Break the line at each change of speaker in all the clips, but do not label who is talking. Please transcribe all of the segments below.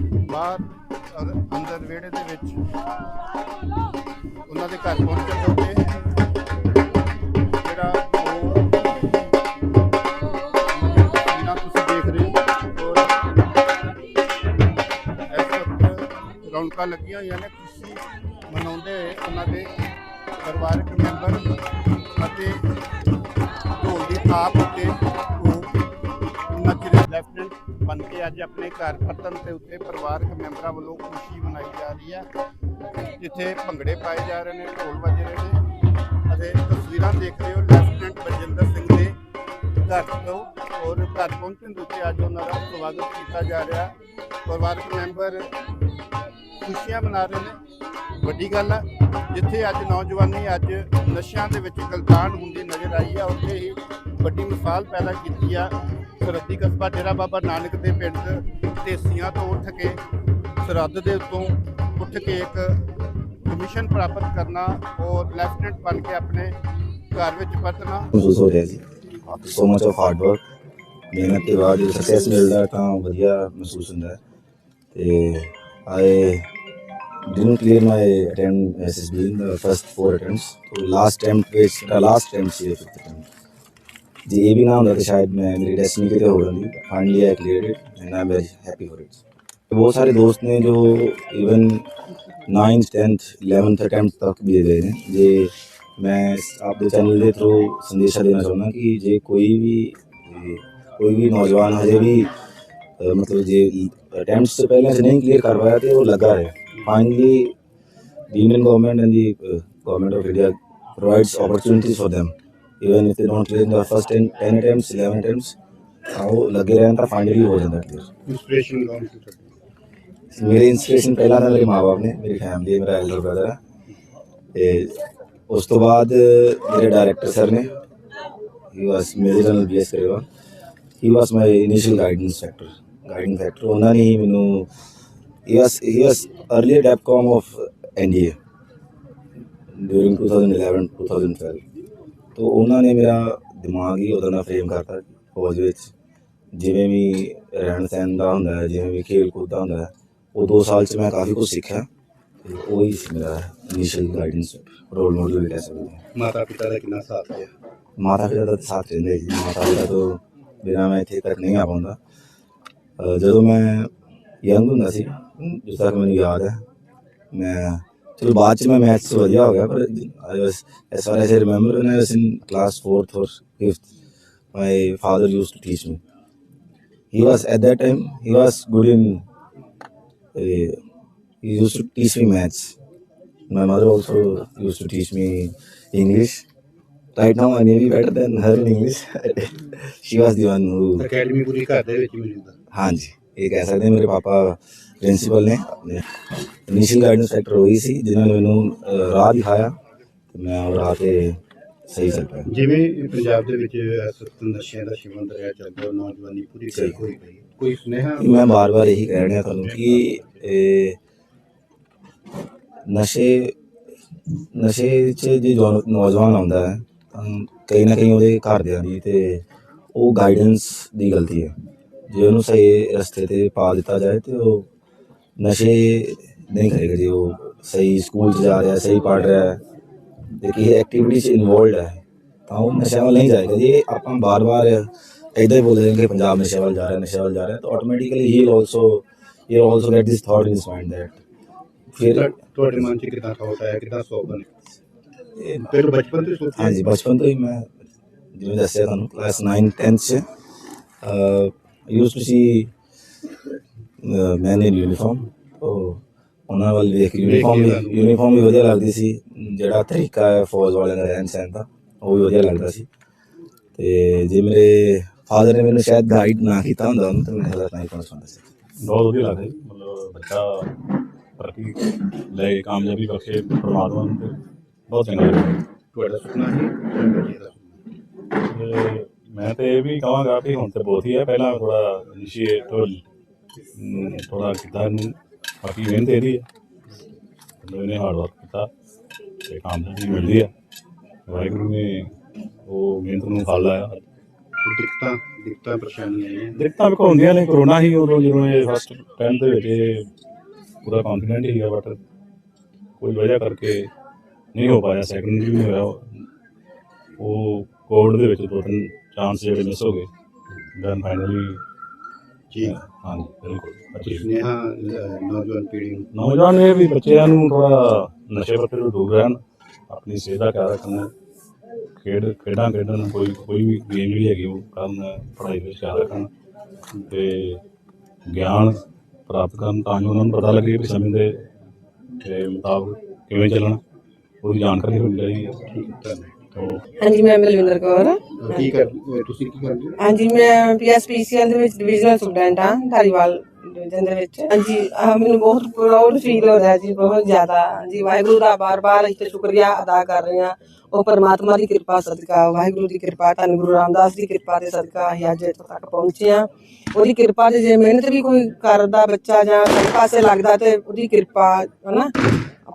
ਬਾਹਰ ਔਰ ਅੰਦਰ ਵਿਹੜੇ ਦੇ ਵਿੱਚ। ਉਹਨਾਂ ਦੇ ਘਰ ਪਹੁੰਚਣ ਦੇ ਉੱਤੇ ਜਿਹੜਾ ਉਹ ਤਸਵੀਰਾਂ ਤੁਸੀਂ ਦੇਖ ਰਹੇ ਹੋ ਔਰ ਇਸ ਵਕਤ ਰੌਣਕਾਂ ਲੱਗੀਆਂ ਹੋਈਆਂ ਨੇ। ਖੁਸ਼ੀ ਮਨਾਉਂਦੇ ਹੋਏ ਉਹਨਾਂ ਦੇ ਪਰਿਵਾਰਕ ਮੈਂਬਰ ਅਤੇ ਢੋਲ ਦੀ ਥਾਪ ਉੱਤੇ ਉਹ ਨੱਚ ਰਹੇ। ਲੈਫਟਨੈਂਟ ਬਣ ਕੇ ਅੱਜ ਆਪਣੇ ਘਰ ਪਤਨ ਦੇ ਉੱਤੇ ਪਰਿਵਾਰਕ ਮੈਂਬਰਾਂ ਵੱਲੋਂ ਖੁਸ਼ੀ ਮਨਾਈ ਜਾ ਰਹੀ ਹੈ ਜਿੱਥੇ ਭੰਗੜੇ ਪਾਏ ਜਾ ਰਹੇ ਨੇ, ਢੋਲ ਵੱਜ ਰਹੇ ਨੇ। ਅਤੇ ਤਸਵੀਰਾਂ ਦੇਖ ਰਹੇ ਹੋ ਲੈਫਟੀਨੈਂਟ ਬਲਜਿੰਦਰ ਸਿੰਘ ਦੇ ਘਰ ਤੋਂ ਔਰ ਘਰ ਪਹੁੰਚਣ ਦੇ ਉੱਤੇ ਅੱਜ ਉਹਨਾਂ ਦਾ ਸਵਾਗਤ ਕੀਤਾ ਜਾ ਰਿਹਾ। ਪਰਿਵਾਰਕ ਮੈਂਬਰ ਖੁਸ਼ੀਆਂ ਮਨਾ ਰਹੇ ਨੇ। ਵੱਡੀ ਗੱਲ ਹੈ ਜਿੱਥੇ ਅੱਜ ਨੌਜਵਾਨੀ, ਅੱਜ ਨਸ਼ਿਆਂ ਦੇ ਵਿੱਚ ਗਲਤਾਨ ਹੁੰਦੀ ਨਜ਼ਰ ਆਈ ਹੈ ਉੱਥੇ ਹੀ ਵੱਡੀ ਮਿਸਾਲ ਪੈਦਾ ਕੀਤੀ ਆ। ਸਰਹੱਦੀ ਕਸਬਾ ਡੇਰਾ ਬਾਬਾ ਨਾਨਕ ਦੇ ਪਿੰਡ ਢੇਸੀਆਂ ਤੋਂ ਉੱਠ ਕੇ ਸਰਹੱਦ ਦੇ ਉੱਤੋਂ ਉੱਠ ਕੇ ਇੱਕ ਕਮਿਸ਼ਨ ਪ੍ਰਾਪਤ ਕਰਨਾ ਔਰ ਲੈਫਟਨੈਂਟ ਬਣ ਕੇ ਆਪਣੇ ਘਰ ਵਿੱਚ ਪਰਤਣਾ
ਮਹਿਸੂਸ ਹੋ ਰਿਹਾ ਜੀ। So much of hard work ਮਿਹਨਤ ਦੇ ਬਾਅਦ ਜਦੋਂ ਸਕਸੈਸ ਮਿਲਦਾ ਹੈ ਤਾਂ ਵਧੀਆ ਮਹਿਸੂਸ ਹੁੰਦਾ ਹੈ। ਤੇ ਆਈ didn't clear my attempt SSB in the first four attempts तो last attempt ਵਿੱਚ the last attempt C fifth attempt जी ये भी नाम था तो शायद मैं, मेरी डेस्टिनी के लिए हो रही थी finally I clear and I am very happy for it बहुत सारे दोस्त ने जो even ninth tenth eleventh attempt तक भी दे हैं। जे मैं आपके चैनल के थ्रू संदेशा देना चाहूँगा कि जे कोई भी कोई भी नौजवान हजे भी मतलब जे अटैम्प्ट से पहले से नहीं क्लियर कर पाया तो वो लगा है। Finally the government and the government of India provides opportunities for them. Even if they don't clear in the first 10, 10 attempts 11 attempts ਤਾਂ ਉਹ ਲੱਗੇ ਰਹਿਣ ਤਾਂ ਫਾਈਨਲੀ ਹੋ ਜਾਂਦਾ clear
ਇੰਸਪੀਰੇਸ਼ਨ ਕੌਣ ਸੀ ਤੁਹਾਡੀ
ਮੇਰੇ ਇੰਸਪੀਰੇਸ਼ਨ ਪਹਿਲਾਂ ਤਾਂ ਮੇਰੇ ਮਾਪੇ ਨੇ ਮੇਰੀ ਫੈਮਿਲੀ ਮੇਰਾ ਐਲਡਰ ਬ੍ਰਦਰ ਹੈ ਤੇ ਉਸ ਤੋਂ ਬਾਅਦ ਮੇਰੇ ਡਾਇਰੈਕਟਰ ਸਰ ਨੇ he was major general B S Karewa he was my initial guidance factor guiding factor ਉਹਨਾਂ ਨੇ ਮੈਨੂੰ he was he was earlier depcom of NDA during 2011 2012 ਤੋਂ ਉਹਨਾਂ ਨੇ ਮੇਰਾ ਦਿਮਾਗ ਹੀ ਉਹਦਾ ਨਾਲ ਫਰੇਮ ਕਰਤਾ ਫੌਜ ਵਿੱਚ। ਜਿਵੇਂ ਵੀ ਰਹਿਣ ਸਹਿਣ ਦਾ ਹੁੰਦਾ ਹੈ ਜਿਵੇਂ ਵੀ ਖੇਲ ਕੂਦ ਦਾ ਹੁੰਦਾ ਹੈ ਉਹ 2 ਸਾਲ ਚ ਮੈਂ ਕਾਫੀ ਕੁਝ ਸਿੱਖਿਆ ਤੇ ਉਹ ਹੀ ਸੀ ਮੇਰਾ ਇਨੀਸ਼ੀਅਲ ਗਾਈਡੈਂਸ ਰੋਲ ਮਾਡਲ ਵੀ ਕਹਿ ਸਕਦੇ ਹਾਂ।
ਮਾਤਾ ਪਿਤਾ ਦਾ ਕਿੰਨਾ ਸਾਥ ਹੈ
ਮਾਤਾ ਪਿਤਾ ਦਾ ਸਾਥ ਰਹਿੰਦੇ ਸੀ ਮਾਤਾ ਪਿਤਾ ਤੋਂ ਬਿਨਾਂ ਮੈਂ ਇੱਥੇ ਤੱਕ ਨਹੀਂ ਆ ਪਾਉਂਦਾ। ਜਦੋਂ ਮੈਂ ਯੰਗ ਹੁੰਦਾ ਸੀ ਜਿਸ ਤੱਕ ਮੈਨੂੰ ਯਾਦ ਹੈ ਮੈਂ ਚਲੋ ਬਾਅਦ ਚ ਮੈਂ ਮੈਥਸ ਵਧੀਆ ਹੋ ਗਿਆ ਪਰ I was as far as I remember when I was in class 4th or 5th my father used to teach me he was at that time he was good in uh, he used to teach me maths my mother also used to teach me english right now i may be better than her in english she was the one who
academy ਪੂਰੀ ਘਰ ਦੇ ਵਿੱਚ ਮਿਲਦਾ
ਹਾਂਜੀ ਇਹ ਕਹਿ ਸਕਦੇ ਹਾਂ ਮੇਰੇ ਪਾਪਾ ਪ੍ਰਿੰਸੀਪਲ ਨੇ ਆਪਣੇ ਇਨੀਸ਼ੀਅਲ ਗਾਈਡੈਂਸ ਸੈਕਟਰ ਹੋਈ ਸੀ ਜਿਨ੍ਹਾਂ ਨੇ ਮੈਨੂੰ ਰਾਹ ਦਿਖਾਇਆ ਤੇ ਮੈਂ ਉਹ ਰਾਹ ਤੇ ਸਹੀ ਚੱਲ ਪਿਆ
ਜਿਵੇਂ ਪੰਜਾਬ ਦੇ ਵਿੱਚ ਵਕਤ ਨਸ਼ਿਆਂ ਦਾ ਸ਼ਿਵੰਦ ਰਿਹਾ ਚੱਲਦਾ ਨੌਜਵਾਨੀ ਪੂਰੀ
ਸਹੀ।
ਹੋਈ ਪਈ। ਕੋਈ ਸੁਨੇਹਾ
ਮੈਂ ਬਾਰ-ਬਾਰ ਇਹੀ ਕਹਿ ਰਿਹਾ ਤੁਹਾਨੂੰ ਕਿ ਇਹ ਨਸ਼ੇ ਨਸ਼ੇ 'ਚ ਜੇ ਜੋ ਨੌਜਵਾਨ ਆਉਂਦਾ ਹੈ ਤਾਂ ਕਈ ਨਾ ਕਈ ਉਹਦੇ ਘਰਦਿਆਂ ਦੀ ਤੇ ਉਹ ਗਾਈਡੈਂਸ ਦੀ ਗਲਤੀ ਹੈ ਜੇ ਉਹਨੂੰ ਸਹੀ ਰਸਤੇ ਤੇ ਪਾ ਦਿੱਤਾ ਜਾਏ ਤੇ ਉਹ ਨਸ਼ੇ ਨਹੀਂ ਕਰੇਗਾ ਜੇ ਉਹ ਸਹੀ ਸਕੂਲ 'ਚ ਜਾ ਰਿਹਾ ਸਹੀ ਪੜ੍ਹ ਰਿਹਾ ਹੈ ਤੇ ਕਿਸੇ ਐਕਟੀਵਿਟੀ 'ਚ ਇਨਵੋਲਡ ਹੈ ਤਾਂ ਉਹ ਨਸ਼ਿਆਂ ਵੱਲ ਨਹੀਂ ਜਾਏਗਾ ਜੇ ਆਪਾਂ ਬਾਰ-ਬਾਰ ਇਦਾਂ ਹੀ ਬੋਲਦੇ ਹਾਂ ਕਿ ਪੰਜਾਬ ਨਸ਼ੇ ਵੱਲ ਜਾ ਰਿਹਾ ਨਸ਼ੇ ਵੱਲ ਜਾ ਰਿਹਾ ਤਾਂ ਆਟੋਮੈਟਿਕਲੀ ਹੀ also he also get this thought in his mind that ਫਿਰ
ਤੁਹਾ- ਤੁਹਾਡੇ ਮਨ 'ਚ ਕਿੱਦਾਂ ਥਾਟ ਆਇਆ ਕਿੱਦਾਂ ਸੋਚ ਬਣੇ
ਇਹ
ਫਿਰ ਬਚਪਨ ਤੋਂ ਹੀ ਸੋਚਿਆ
ਹਾਂਜੀ ਬਚਪਨ ਤੋਂ ਹੀ ਮੈਂ ਜਿਵੇਂ ਦੱਸਿਆ ਤੁਹਾਨੂੰ ਕਲਾਸ 9 10th ਚ use to see man in uniform ਉਹ ਉਹਨਾਂ ਵੱਲ ਵੇਖ ਕੇ ਯੂਨੀਫਾਰਮ ਵੀ ਯੂਨੀਫਾਰਮ ਵੀ ਵਧੀਆ ਲੱਗਦੀ ਸੀ। ਜਿਹੜਾ ਤਰੀਕਾ ਹੈ ਫੌਜ ਵਾਲਿਆਂ ਦਾ ਰਹਿਣ ਸਹਿਣ ਦਾ ਉਹ ਵੀ ਵਧੀਆ ਲੱਗਦਾ ਸੀ। ਤੇ ਜੇ ਮੇਰੇ ਫਾਦਰ ਨੇ ਮੈਨੂੰ ਸ਼ਾਇਦ ਗਾਈਡ ਨਾ ਕੀਤਾ ਹੁੰਦਾ ਉਹਨੂੰ ਤਾਂ ਮੈਂ ਹਾਲਤ ਨਹੀਂ ਪਹੁੰਚ ਪਾਉਂਦਾ ਸੀ।
ਬਹੁਤ ਵਧੀਆ ਲੱਗਦਾ ਮਤਲਬ ਬੱਚਾ ਤਰੱਕੀ ਲੈ ਕੇ ਕਾਮਯਾਬੀ ਬਖਸ਼ੇ ਪਰਮਾਤਮਾ ਨੂੰ ਬਹੁਤ ਚੰਗਾ ਲੱਗਦਾ।
ਤੁਹਾਡਾ ਸੁਪਨਾ।
ਤੇ ਮੈਂ ਤੇ ਇਹ ਵੀ ਕਹਾਂਗਾ ਕਿ ਹੁਣ ਤੇ ਬਹੁਤ ਹੀ ਹੈ। ਪਹਿਲਾਂ ਥੋੜਾ ਇਨੀਸ਼ੀਏਟ ਥੋੜਾ ਇਹਨੂੰ ਬਾਕੀ ਮਿਹਨਤ ਇਹਦੀ ਹੈ ਮਤਲਬ ਇਹਨੇ ਹਾਰਡ ਵਰਕ ਕੀਤਾ ਤੇ ਕਾਮਯਾਬੀ ਮਿਲਦੀ ਹੈ ਵਾਹਿਗੁਰੂ ਨੇ ਉਹ ਮਿਹਨਤ ਨੂੰ ਫਲ ਆਇਆ
ਦਿੱਕਤਾਂ ਦਿੱਕਤਾਂ ਪਰੇਸ਼ਾਨੀਆਂ ਆਈਆਂ
ਦਿੱਕਤਾਂ ਵੇਖੋ ਹੁੰਦੀਆਂ ਨੇ ਕਰੋਨਾ ਹੀ ਉਦੋਂ ਜਦੋਂ ਇਹ ਫਸਟ ਟਾਈਮ ਦੇ ਵਿੱਚ ਇਹ ਪੂਰਾ ਕੰਫੀਡੈਂਟ ਸੀਗਾ ਬਟ ਕੋਈ ਵਜ੍ਹਾ ਕਰਕੇ ਨਹੀਂ ਹੋ ਪਾਇਆ ਸੈਕੰਡ ਵੀ ਨਹੀਂ ਹੋਇਆ। ਉਹ ਕੋਵਿਡ ਦੇ ਵਿੱਚ ਦੋ ਤਿੰਨ ਚਾਂਸ ਜਿਹੜੇ ਮਿਸ ਹੋ ਗਏ। ਦੈਨ ਫਾਈਨਲੀ
ਜੀ।
ਹਾਂਜੀ ਬਿਲਕੁਲ।
ਸੁਨੇਹਾ ਨੌਜਵਾਨ ਪੀੜ੍ਹੀ ਨੂੰ
ਨੌਜਵਾਨ ਇਹ ਵੀ ਬੱਚਿਆਂ ਨੂੰ ਥੋੜਾ ਨਸ਼ੇ ਪੱਤੇ ਤੋਂ ਦੂਰ ਰਹਿਣ ਆਪਣੀ ਸਿਹਤ ਦਾ ਖਿਆਲ ਰੱਖਣ ਖੇਡ ਖੇਡਾਂ ਖੇਡਣ ਕੋਈ ਕੋਈ ਵੀ ਗੇਮ ਜਿਹੜੀ ਹੈਗੀ ਉਹ ਕਰਨ ਪੜ੍ਹਾਈ ਵਿੱਚ ਖਿਆਲ ਰੱਖਣ ਤੇ ਗਿਆਨ ਪ੍ਰਾਪਤ ਕਰਨ ਤਾਂ ਜੋ ਉਹਨਾਂ ਨੂੰ ਪਤਾ ਲੱਗੇ ਕਿ ਸਮੇਂ ਦੇ ਮੁਤਾਬਕ ਕਿਵੇਂ ਚੱਲਣਾ ਉਹਦੀ ਜਾਣਕਾਰੀ ਹੋਣੀ ਚਾਹੀਦੀ ਹੈ।
ਠੀਕ ਹੈ ਧੰਨਵਾਦ।
ਹਾਂਜੀ ਮੈਂ ਬਲਵਿੰਦਰ ਕੌਰ।
ਕੀ ਕਰ ਤੁਸੀਂ ਕੀ ਕਰਦੇ ਹੋ?
ਹਾਂਜੀ ਮੈਂ ਪੀਐਸਪੀਸੀਐਲ ਦੇ ਵਿੱਚ ਡਿਵੀਜ਼ਨਲ ਸਟੂਡੈਂਟ ਹਾਂ ਧਾਰੀਵਾਲ ਡਿਵੀਜ਼ਨ ਦੇ ਵਿੱਚ। ਹਾਂਜੀ ਆਹ ਮੈਨੂੰ ਬਹੁਤ ਪ੍ਰਾਊਡ ਫੀਲ ਹੋ ਰਿਹਾ ਜੀ ਬਹੁਤ ਜ਼ਿਆਦਾ। ਜੀ ਵਾਹਿਗੁਰੂ ਦਾ ਬਾਰ-ਬਾਰ ਅਸੀਂ ਤੇ ਸ਼ੁਕਰੀਆ ਅਦਾ ਕਰ ਰਹੇ ਹਾਂ। ਉਹ ਪਰਮਾਤਮਾ ਦੀ ਕਿਰਪਾ ਸਦਕਾ। ਵਾਹਿਗੁਰੂ ਦੀ ਕਿਰਪਾ ਧੰਨ ਗੁਰੂ ਰਾਮਦਾਸ ਦੀ ਕਿਰਪਾ ਦੇ ਸਦਕਾ ਅਸੀਂ ਅੱਜ ਇੱਥੋਂ ਤੱਕ ਪਹੁੰਚੇ ਹਾਂ। ਉਹਦੀ ਕਿਰਪਾ ਦੇ ਜੇ ਮਿਹਨਤ ਵੀ ਕੋਈ ਕਰਦਾ ਬੱਚਾ ਜਾਂ ਸਹੀ ਪਾਸੇ ਲੱਗਦਾ ਤੇ ਉਹਦੀ ਕਿਰਪਾ ਹਨਾ?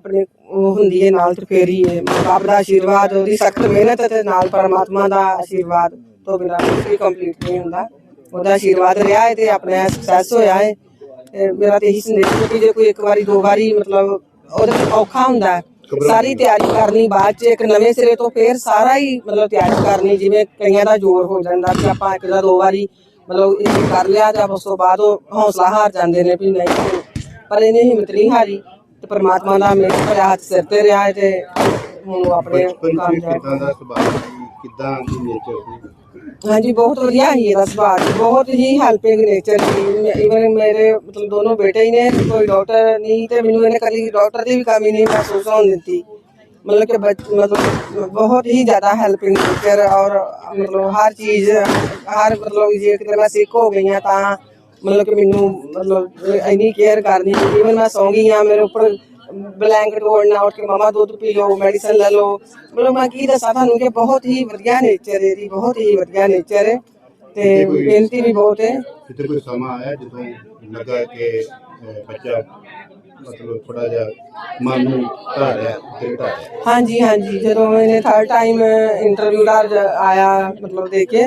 ਆਪਣੇ ਉਹ ਹੁੰਦੀ ਹੈ ਨਾਲ ਤੇ ਫੇਰੀ ਹੈ ਬਾਪ ਦਾ ਆਸ਼ੀਰਵਾਦ ਉਹਦੀ ਸਖਤ ਮਿਹਨਤ ਤੇ ਨਾਲ ਪਰਮਾਤਮਾ ਦਾ ਆਸ਼ੀਰਵਾਦ ਤੋਂ ਬਿਨਾਂ ਕੁਝ ਵੀ ਕੰਪਲੀਟ ਨਹੀਂ ਹੁੰਦਾ। ਉਹਦਾ ਆਸ਼ੀਰਵਾਦ ਰਿਹਾ ਹੈ ਤੇ ਆਪਣੇ ਸਕਸੈਸ ਹੋਇਆ ਹੈ ਤੇ ਮੇਰਾ ਤੇ ਇਹੀ ਸੰਦੇਸ਼ ਹੈ ਕਿ ਜੇ ਕੋਈ ਇੱਕ ਵਾਰੀ ਦੋ ਵਾਰੀ ਮਤਲਬ ਉਹਦੇ ਵਿੱਚ ਔਖਾ ਹੁੰਦਾ ਹੈ ਸਾਰੀ ਤਿਆਰੀ ਕਰਨੀ ਬਾਅਦ ਚ ਇੱਕ ਨਵੇਂ ਸਿਰੇ ਤੋਂ ਫੇਰ ਸਾਰਾ ਹੀ ਮਤਲਬ ਤਿਆਰੀ ਕਰਨੀ ਜਿਵੇਂ ਕਈਆਂ ਦਾ ਜ਼ੋਰ ਹੋ ਜਾਂਦਾ ਕਿ ਆਪਾਂ ਇੱਕ ਜਾਂ ਦੋ ਵਾਰੀ ਮਤਲਬ ਇਹ ਕਰ ਲਿਆ ਜਾਂ ਉਸ ਤੋਂ ਬਾਅਦ ਉਹ ਹੌਸਲਾ ਹਾਰ ਜਾਂਦੇ ਨੇ ਵੀ ਨਹੀਂ ਪਰ ਇਹਨੇ ਹਿੰਮਤ ਨਹੀਂ ਹਾਰੀ। ਤੇ ਪ੍ਰਮਾਤਮਾ ਦਾ ਭਰਿਆ ਹੱਥ ਸਿਰ ਤੇ ਰਿਹਾ ਹੈ ਤੇ ਹੁਣ ਉਹ ਆਪਣੇ
ਬਚਪਨ ਚ
ਕਾਮਯਾਬ
ਕਿਦਾਂ ਦਾ ਸੁਭਾਅ ਸੀ? ਕਿਦਾਂ ਦੀ ਨੇਚਰ ਸੀ?
ਹਾਂਜੀ ਬਹੁਤ ਵਧੀਆ ਹੀ ਇਹਦਾ ਸੁਭਾਅ ਜੀ, ਬਹੁਤ ਹੀ ਹੈਲਪਿੰਗ ਨੇਚਰ ਸੀ। ਇਵਨ ਮੇਰੇ ਮਤਲਬ ਦੋਨੋਂ ਬੇਟੇ ਹੀ ਨੇ ਕੋਈ ਡਾਕਟਰ ਨਹੀਂ ਤੇ ਮੈਨੂੰ ਇਹਨੇ ਕਦੀ ਡਾਕਟਰ ਦੀ ਵੀ ਕਮੀ ਨਹੀਂ ਮਹਿਸੂਸ ਹੋਣ ਦਿੱਤੀ। ਮਤਲਬ ਕਿ ਬੱਚ- ਮਤਲਬ ਬਹੁਤ ਹੀ ਜ਼ਿਆਦਾ ਹੈਲਪਿੰਗ ਨੇਚਰ ਔਰ ਮਤਲਬ ਹਰ ਚੀਜ਼ ਹਰ ਮਤਲਬ ਜੇ ਕਿਤੇ ਮੈਂ ਸਿੱਖ ਹੋ ਗਈ ਹਾਂ ਤਾਂ ਮਤਲਬ ਕਿ ਮੈਨੂੰ ਮਤਲਬ ਇੰਨੀ ਕੇਅਰ ਕਰਨੀ ਇਵਨ ਮੈਂ ਸੌਂ ਗਈ ਹਾਂ ਮੇਰੇ ਉੱਪਰ ਬਲੈਂਕਟ ਓੜਨਾ ਉੱਠ ਕੇ ਮਮਾ ਦੁੱਧ ਪੀ ਲਓ ਮੈਡੀਸਨ ਲੈ ਲਓ। ਮਤਲਬ ਮੈਂ ਕੀ ਦੱਸਾਂ ਤੁਹਾਨੂੰ ਕਿ ਬਹੁਤ ਹੀ ਵਧੀਆ ਨੇਚਰ ਹੈ ਜੀ ਬਹੁਤ ਹੀ ਵਧੀਆ ਨੇਚਰ ਹੈ ਤੇ ਮਿਹਨਤੀ ਵੀ ਬਹੁਤ ਹੈ।
ਕਿਤੇ ਕੋਈ ਸਮਾਂ ਆਇਆ ਜਦੋਂ ਲੱਗਾ ਕਿ ਬੱਚਾ ਮਤਲਬ ਥੋੜਾ ਜਿਹਾ ਮਨ ਨੂੰ ਢਾਹ ਰਿਹਾ ਤੇ ਢਾਹ ਰਿਹਾ?
ਹਾਂਜੀ ਹਾਂਜੀ। ਜਦੋਂ ਇਹਨੇ ਥਰਡ ਟਾਈਮ ਇੰਟਰਵਿਊ ਦਾ ਆਇਆ ਮਤਲਬ ਦੇ ਕੇ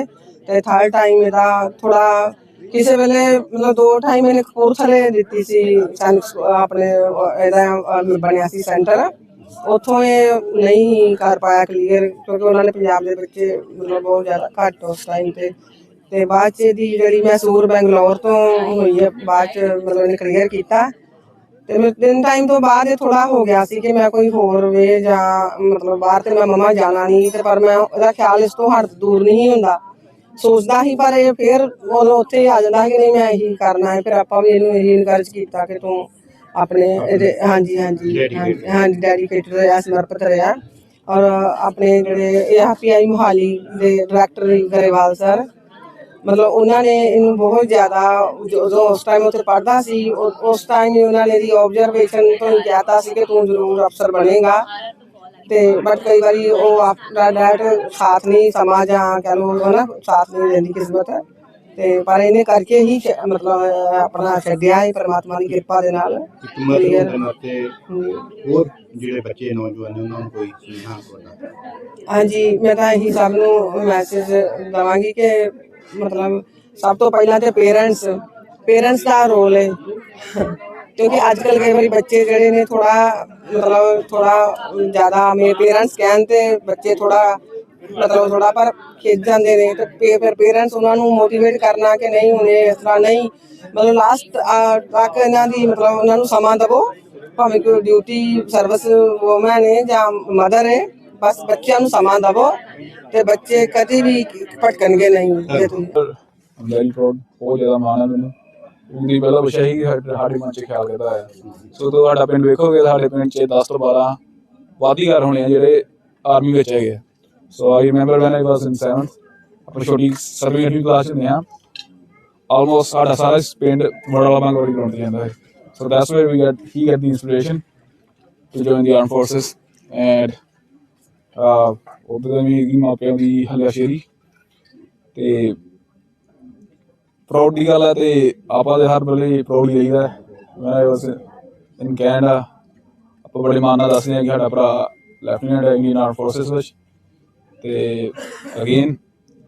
ਤੇ ਥਰਡ ਟਾਈਮ ਇਹਦਾ ਥੋੜਾ ਕਿਸੇ ਵੇਲੇ ਮਤਲਬ ਦੋ ਟਾਈਮ ਇਹਨੇ ਕਪੂਰਥਲੇ ਦਿੱਤੀ ਸੀ, ਸਾਨੂੰ ਆਪਣੇ, ਇਹਦਾ ਬਣਿਆ ਸੀ ਸੈਂਟਰ। ਉੱਥੋਂ ਇਹ ਨਹੀਂ ਕਰ ਪਾਇਆ ਕਲੀਅਰ ਕਿਉਂਕਿ ਉਹਨਾਂ ਨੇ ਪੰਜਾਬ ਦੇ ਬੱਚੇ ਮਤਲਬ ਬਹੁਤ ਜ਼ਿਆਦਾ ਘੱਟ ਉਸ ਟਾਈਮ ਤੇ। ਤੇ ਬਾਅਦ ਚ ਇਹਦੀ ਜਿਹੜੀ ਮੈਸੂਰ ਬੈਂਗਲੌਰ ਤੋਂ ਹੋਈ ਹੈ, ਬਾਅਦ ਚ ਮਤਲਬ ਇਹਨੇ ਕਲੀਅਰ ਕੀਤਾ। ਤੇ ਮੈਂ ਤਿੰਨ ਟਾਈਮ ਤੋਂ ਬਾਅਦ ਇਹ ਥੋੜਾ ਹੋ ਗਿਆ ਸੀ ਕਿ ਮੈਂ ਕੋਈ ਹੋਰ ਵੇ ਜਾਂ ਮਤਲਬ ਬਾਹਰ ਤੇ ਮੈਂ ਮਮਾ ਜਾਣਾ ਨਹੀਂ, ਤੇ ਪਰ ਮੈਂ ਉਹਦਾ ਖਿਆਲ ਇਸ ਤੋਂ ਹਟ ਦੂਰ ਨਹੀਂ ਹੁੰਦਾ। ਸੋਚਦਾ ਹੀ ਪਰ ਇਹ ਫਿਰ ਉਹ ਉੱਥੇ ਆ ਜਾਂਦਾ ਕਿ ਨਹੀਂ ਮੈਂ ਇਹੀ ਕਰਨਾ ਹੈ। ਫਿਰ ਆਪਾਂ ਵੀ ਇਹਨੂੰ ਇਹੀ ਇਨਕਰੇਜ ਕੀਤਾ ਕਿ ਤੂੰ ਆਪਣੇ ਇਹਦੇ ਹਾਂਜੀ ਹਾਂਜੀ ਹਾਂਜੀ, ਹਾਂਜੀ ਡੈਡੀਕੇਟਡ ਰਿਹਾ ਸਮਰਪਿਤ ਰਿਹਾ। ਔਰ ਆਪਣੇ ਜਿਹੜੇ ਏਐਫਪੀਆਈ ਮੁਹਾਲੀ ਦੇ ਡਾਇਰੈਕਟਰ ਗਰੇਵਾਲ ਸਰ ਮਤਲਬ ਉਹਨਾਂ ਨੇ ਇਹਨੂੰ ਬਹੁਤ ਜ਼ਿਆਦਾ ਜਦੋਂ ਉਸ ਟਾਈਮ ਉੱਥੇ ਪੜ੍ਹਦਾ ਸੀ ਉਸ ਟਾਈਮ ਹੀ ਉਹਨਾਂ ਨੇ ਦੀ ਆਬਜ਼ਰਵੇਸ਼ਨ ਤੋਂ ਹੀ ਕਹਿਤਾ ਸੀ ਕਿ ਤੂੰ ਜ਼ਰੂਰ ਅਫਸਰ ਬਣੇਗਾ। ਤੇ ਬਟ ਕਈ ਵਾਰੀ ਉਹ ਆਪਣਾ ਡੈਟ ਸਾਥ ਨਹੀਂ ਸਮਾਂ ਜਾਂ ਕਹਿ ਲਓ ਹਨਾ ਸਾਥ ਨਹੀਂ ਦਿੰਦੀ ਕਿਸਮਤ ਤੇ ਪਰ ਇਹਨੇ ਕਰਕੇ ਹੀ ਮਤਲਬ ਆਪਣਾ ਛੱਡਿਆ ਹੈ ਪ੍ਰਮਾਤਮਾ ਦੀ ਕਿਰਪਾ ਦੇ ਨਾਲ।
ਇੱਕ ਮਦਰ ਹੋਣ ਦੇ ਨਾਤੇ ਹੋਰ ਜਿਹੜੇ ਬੱਚੇ ਨੌਜਵਾਨ ਨੇ ਉਹਨਾਂ ਨੂੰ ਕੋਈ ਸੁਨੇਹਾ ਤੁਹਾਡਾ
ਹਾਂਜੀ ਮੈਂ ਤਾਂ ਇਹੀ ਸਭ ਨੂੰ ਮੈਸੇਜ ਦਵਾਂਗੀ ਕਿ ਮਤਲਬ ਸਭ ਤੋਂ ਪਹਿਲਾਂ ਤੇ ਪੇਰੈਂਟਸ ਪੇਰੈਂਟਸ ਦਾ ਰੋਲ ਹੈ। ਕਿਉਂਕਿ ਅੱਜ ਕੱਲ ਕਈ ਵਾਰੀ ਬੱਚੇ ਜਿਹੜੇ ਨੇ ਥੋੜਾ ਮਤਲਬ ਥੋੜਾ ਜ਼ਿਆਦਾ ਮੇਰੇ ਪੇਰੈਂਟਸ ਕਹਿਣ ਤੇ ਬੱਚੇ ਥੋੜਾ ਮਤਲਬ ਥੋੜਾ ਪਰ ਖਿੱਚ ਜਾਂਦੇ ਨੇ ਤੇ ਫਿਰ ਪੇਰੈਂਟਸ ਉਹਨਾਂ ਨੂੰ ਮੋਟੀਵੇਟ ਕਰਨਾ ਕਿ ਨਹੀਂ ਹੁਣ ਇਸ ਤਰ੍ਹਾਂ ਨਹੀਂ ਮਤਲਬ ਲਾਸਟ ਤੱਕ ਇਹਨਾਂ ਦੀ ਮਤਲਬ ਉਹਨਾਂ ਨੂੰ ਸਮਾਂ ਦਵੋ ਭਾਵੇਂ ਕੋਈ ਡਿਊਟੀ ਸਰਵਿਸ ਵੂਮਨ ਹੈ ਜਾਂ ਮਦਰ ਹੈ ਬਸ ਬੱਚਿਆਂ ਨੂੰ ਸਮਾਂ ਦਵੋ ਤੇ ਬੱਚੇ ਕਦੇ ਵੀ ਭਟਕਣਗੇ ਨਹੀਂ ਜੇ ਤੁਸੀਂ
I'm very proud ਬਹੁਤ ਜ਼ਿਆਦਾ ਮਾਣ ਹੈ ਮੈਨੂੰ। ਉਹਦੀ ਪਹਿਲਾ ਵਿਸ਼ਾ ਹੀ ਸਾਡੇ ਮਨ 'ਚ ਖਿਆਲ ਕਰਦਾ ਹੈ। ਸੋ ਤੋਂ ਪਿੰਡ ਵੇਖੋਗੇ ਸਾਡੇ ਪਿੰਡ 'ਚ 10 ਤੋਂ 12 ਵਾਦੀਗਰ ਹੋਣੇ ਆ ਜਿਹੜੇ ਆਰਮੀ ਵਿੱਚ ਹੈਗੇ ਸੋ ਆਈ remember when I was in 7th ਆਪਣੀ ਛੋਟੀ ਸਰਵਿੰਗ ਕਲਾਸ 'ਚ ਹੁੰਦੇ ਆ ਆਲਮੋਸਟ ਸਾਡਾ ਸਾਰਾ ਪਿੰਡ ਮੋੜਲਾ ਬੰਗ ਵਾਲੀ ਗਰਾਊਂਡ 'ਤੇ ਜਾਂਦਾ ਹੈ। So that's where we get he get the inspiration to join the arm forces and ਉਹਦੇ ਵੀ ਕੀ ਮਾਪਿਆਂ ਦੀ ਹਲਿਆਸ਼ੇਰੀ ਤੇ ਪ੍ਰਾਊਡ ਦੀ ਗੱਲ ਹੈ ਤੇ ਆਪਾਂ ਦੇ ਹਰ ਵੇਲੇ ਪ੍ਰਾਊਡ ਹੀ। ਰਹੀਦਾ ਮੈਂ ਵਾਸ ਇਨ ਕੈਨੇਡਾ ਆਪਾਂ ਬੜੇ ਮਾਣ ਨਾਲ ਦੱਸਦੇ ਹਾਂ ਕਿ ਸਾਡਾ ਭਰਾ ਲੈਫਟੀਨੈਂਟ ਹੈ ਇੰਡੀਅਨ ਆਰਮ ਫੋਰਸਸ ਵਿੱਚ। ਤੇ again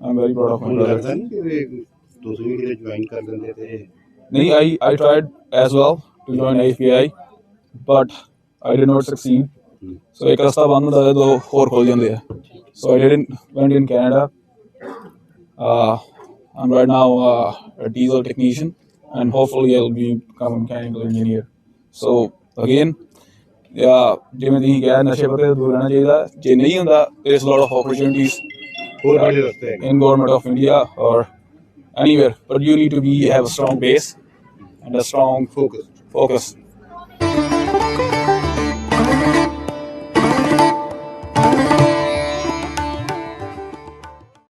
I'm
very
proud of my brother ਤੁਸੀਂ ਕਿਤੇ ਜੁਆਇਨ ਕਰ ਲੈਂਦੇ ਤੇ
ਨਹੀਂ I I tried as well to join IPI but I did not succeed so ਇੱਕ ਰਸਤਾ ਬੰਦ ਹੁੰਦਾ ਹੈ ਦੋ ਹੋਰ ਖੁੱਲ ਜਾਂਦੇ ਆ। So I didn't went in Canada uh, I'm right now uh, a diesel technician, and hopefully I'll be become a mechanical engineer. So again, yeah, ਜਿਵੇਂ ਤੁਸੀਂ ਕਿਹਾ ਨਸ਼ੇ ਪੱਤੇ ਤੋਂ ਦੂਰ ਰਹਿਣਾ ਚਾਹੀਦਾ ਜੇ ਨਹੀਂ ਹੁੰਦਾ there is a lot of opportunities
ਹੋਰ ਕਿਹੜੇ ਰਸਤੇ ਹੈਗੇ
in government of India or anywhere, but you need to be have a strong base and a strong
focus
focus.